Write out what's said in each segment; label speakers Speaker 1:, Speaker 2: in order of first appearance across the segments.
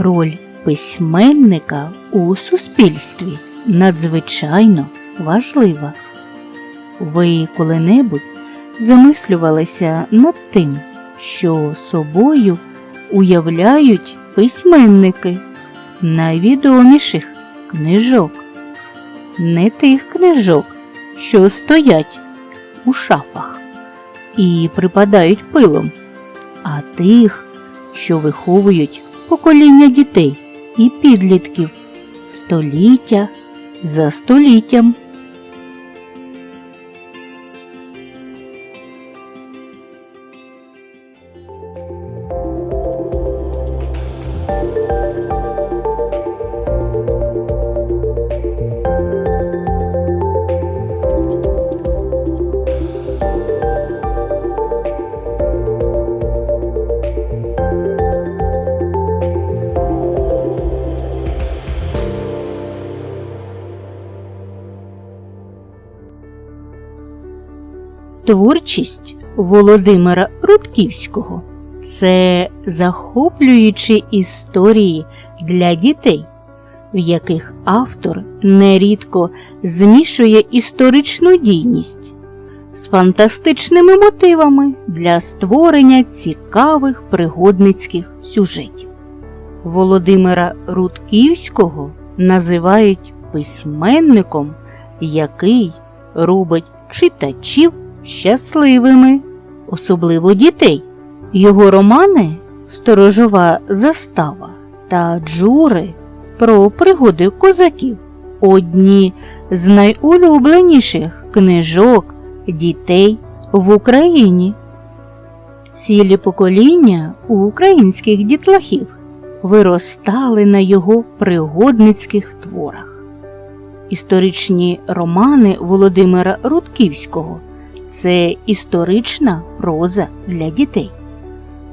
Speaker 1: Роль письменника у суспільстві надзвичайно важлива. Ви коли-небудь замислювалися над тим, що собою уявляють письменники найвідоміших книжок, не тих книжок, що стоять у шафах і припадають пилом, а тих, що виховують покоління дітей і підлітків століття за століттям. Творчість Володимира Рудківського це захоплюючі історії для дітей, в яких автор нерідко змішує історичну дійність з фантастичними мотивами для створення цікавих пригодницьких сюжетів. Володимира Рудківського називають письменником, який робить читачів щасливими, особливо дітей. Його романи Сторожова застава та Джури про пригоди козаків одні з найулюбленіших книжок дітей в Україні. Цілі покоління українських дітлахів виростали на його пригодницьких творах. Історичні романи Володимира Рудківського це історична проза для дітей.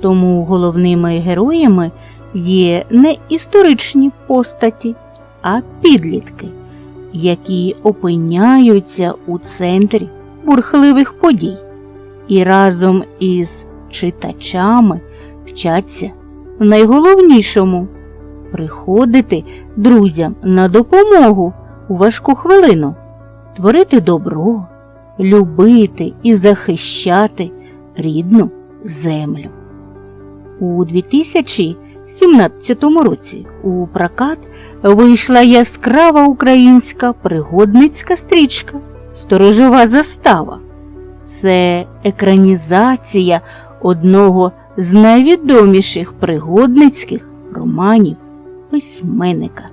Speaker 1: Тому головними героями є не історичні постаті, а підлітки, які опиняються у центрі бурхливих подій і разом із читачами вчаться найголовнішому приходити друзям на допомогу у важку хвилину, творити добро, любити і захищати рідну землю. У 2017 році у прокат вийшла яскрава українська пригодницька стрічка Сторожова застава. Це екранізація одного з найвідоміших пригодницьких романів письменника.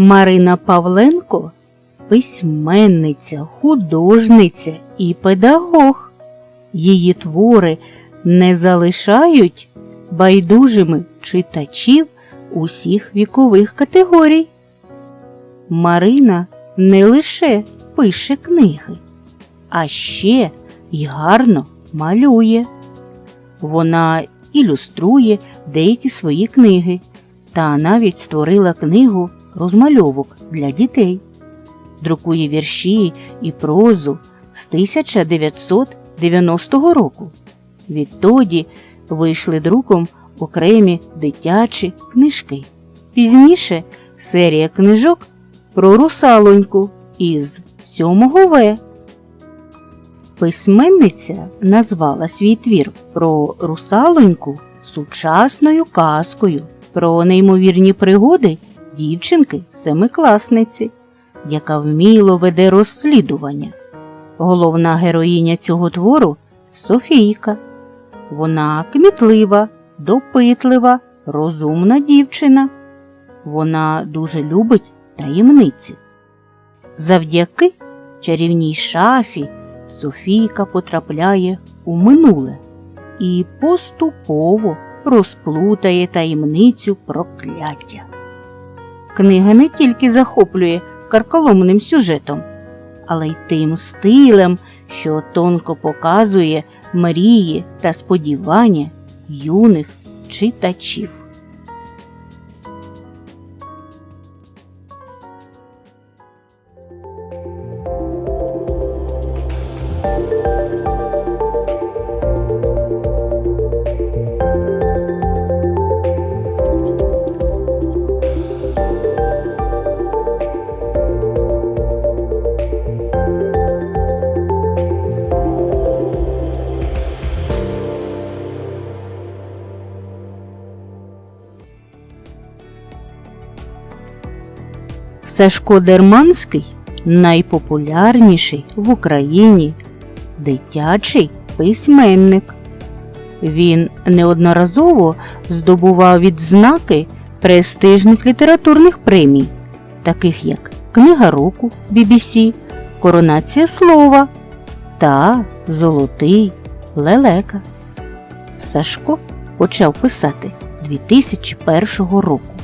Speaker 1: Марина Павленко письменниця, художниця і педагог. Її твори не залишають байдужими читачів усіх вікових категорій. Марина не лише пише книги, а ще й гарно малює. Вона ілюструє деякі свої книги та навіть створила книгу розмальовок для дітей, друкує вірші і прозу з 1990 року. Відтоді вийшли друком окремі дитячі книжки. Пізніше серія книжок про русалоньку із 7 В. Письменниця назвала свій твір про русалоньку сучасною казкою про неймовірні пригоди дівчинки семикласниці, яка вміло веде розслідування. Головна героїня цього твору Софійка. Вона кмітлива, допитлива, розумна дівчина. Вона дуже любить таємниці. Завдяки чарівній шафі Софійка потрапляє у минуле і поступово розплутає таємницю прокляття. Книга не тільки захоплює карколомним сюжетом, але й тим стилем, що тонко показує мрії та сподівання юних читачів. Сашко Дерманський найпопулярніший в Україні дитячий письменник. Він неодноразово здобував відзнаки престижних літературних премій, таких як Книга року BBC, Коронація слова та Золотий лелека. Сашко почав писати 2001 року.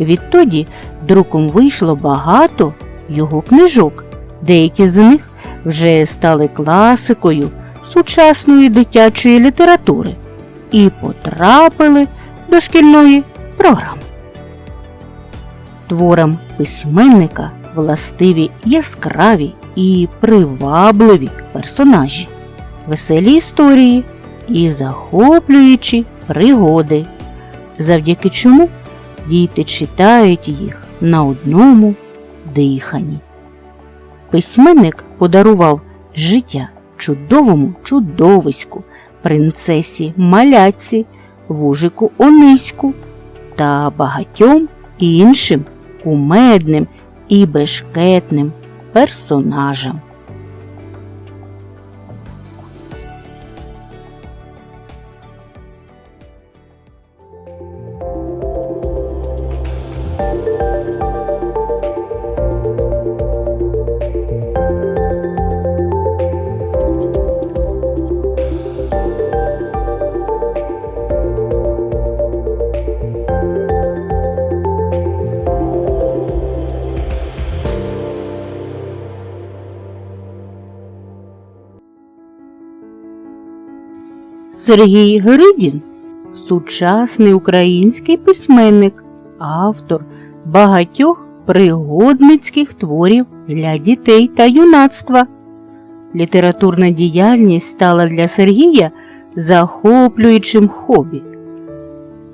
Speaker 1: Відтоді друком вийшло багато його книжок, деякі з них вже стали класикою сучасної дитячої літератури і потрапили до шкільної програми. Творам письменника властиві яскраві і привабливі персонажі, веселі історії і захоплюючі пригоди, завдяки чому діти читають їх на одному диханні. Письменник подарував життя чудовому чудовиську, принцесі маляці, вужику Ониську та багатьом іншим кумедним і бешкетним персонажам. Сергій Гридін сучасний український письменник, автор багатьох пригодницьких творів для дітей та юнацтва. Літературна діяльність стала для Сергія захоплюючим хобі.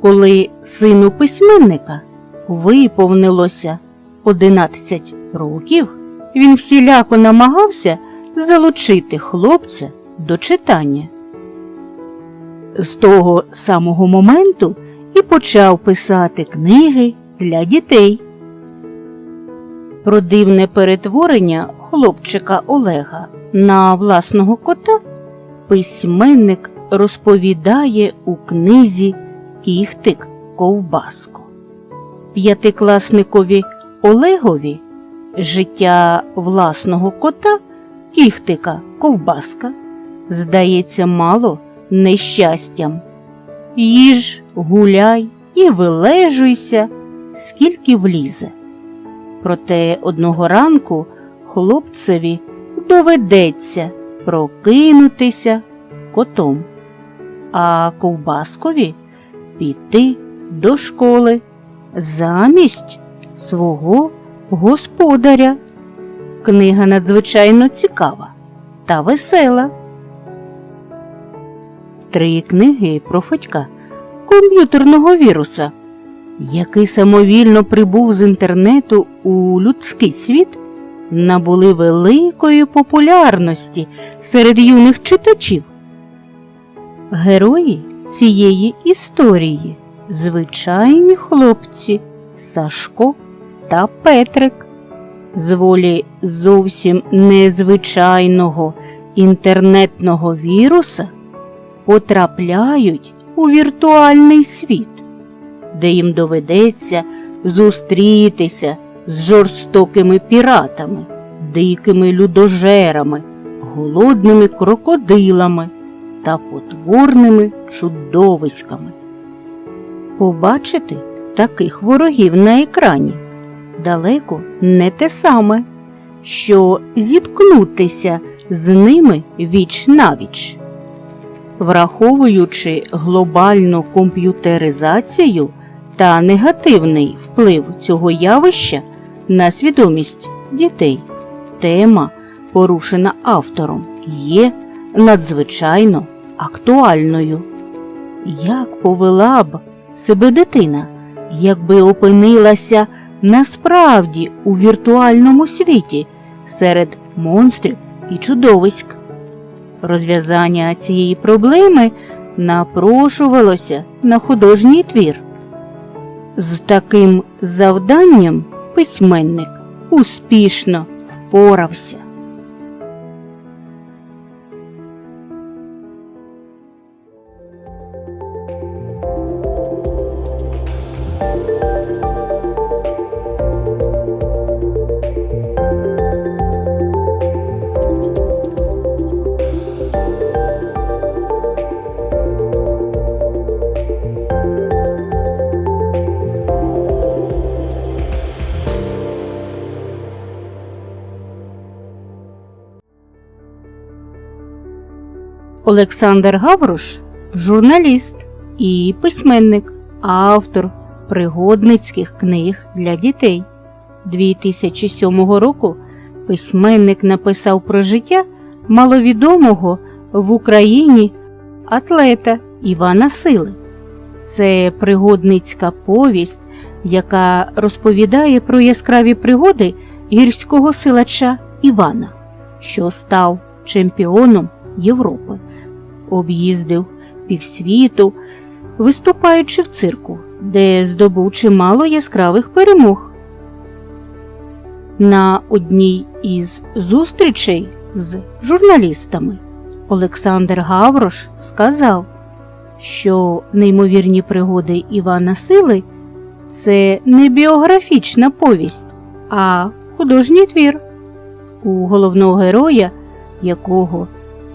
Speaker 1: Коли сину письменника виповнилося 11 років, він всіляко намагався залучити хлопця до читання. З того самого моменту і почав писати книги для дітей. Про дивне перетворення хлопчика Олега на власного кота письменник розповідає у книзі Кіхтик Ковбаско. П'ятикласникові Олегові життя власного кота Кіхтика Ковбаска здається мало нещастям. Їж, гуляй і вилежуйся, скільки влізе. Проте одного ранку хлопцеві доведеться прокинутися котом, а ковбаскові піти до школи замість свого господаря. Книга надзвичайно цікава та весела. Три книги про Федька комп'ютерного віруса який самовільно прибув з інтернету у людський світ, набули великої популярності серед юних читачів. Герої цієї історії звичайні хлопці Сашко та Петрик. З волі зовсім незвичайного інтернетного віруса потрапляють у віртуальний світ, де їм доведеться зустрітися з жорстокими піратами, дикими людожерами, голодними крокодилами та потворними чудовиськами. Побачити таких ворогів на екрані далеко не те саме, що зіткнутися з ними віч навіч. Враховуючи глобальну комп'ютеризацію та негативний вплив цього явища на свідомість дітей, тема, порушена автором, є надзвичайно актуальною. Як повела б себе дитина, якби опинилася насправді у віртуальному світі серед монстрів і чудовиськ? Розв'язання цієї проблеми напрошувалося на художній твір. З таким завданням письменник успішно впорався. Олександр Гавруш журналіст і письменник, автор пригодницьких книг для дітей. 2007 року письменник написав про життя маловідомого в Україні атлета Івана Сили. Це пригодницька повість, яка розповідає про яскраві пригоди гірського силача Івана, що став чемпіоном Європи об'їздив півсвіту, виступаючи в цирку, де здобув чимало яскравих перемог. На одній із зустрічей з журналістами Олександр Гаврош сказав, що неймовірні пригоди Івана Сили це не біографічна повість, а художній твір, у головного героя якого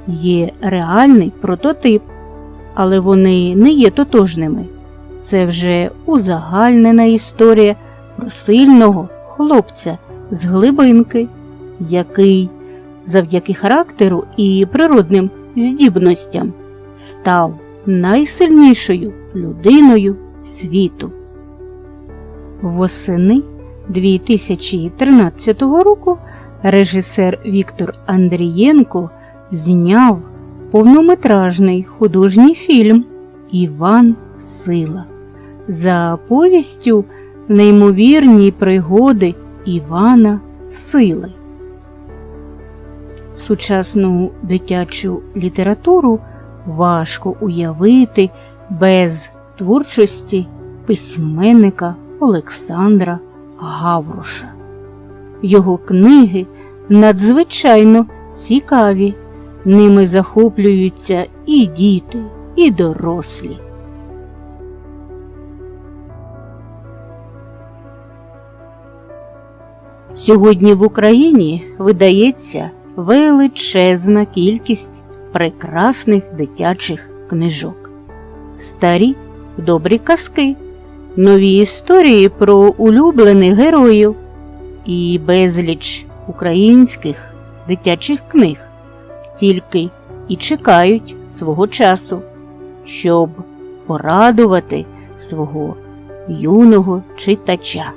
Speaker 1: є реальний прототип, але вони не є тотожними. Це вже узагальнена історія про сильного хлопця з глибинки, який завдяки характеру і природним здібностям став найсильнішою людиною світу. Восени 2013 року режисер Віктор Андрієнко зняв повнометражний художній фільм Іван Сила за повістю Неймовірні пригоди Івана Сили. Сучасну дитячу літературу важко уявити без творчості письменника Олександра Гавруша. Його книги надзвичайно цікаві Ними захоплюються і діти, і дорослі. Сьогодні в Україні видається величезна кількість прекрасних дитячих книжок, старі добрі казки, нові історії про улюблених героїв і безліч українських дитячих книг тільки і чекають свого часу, щоб порадувати свого юного читача.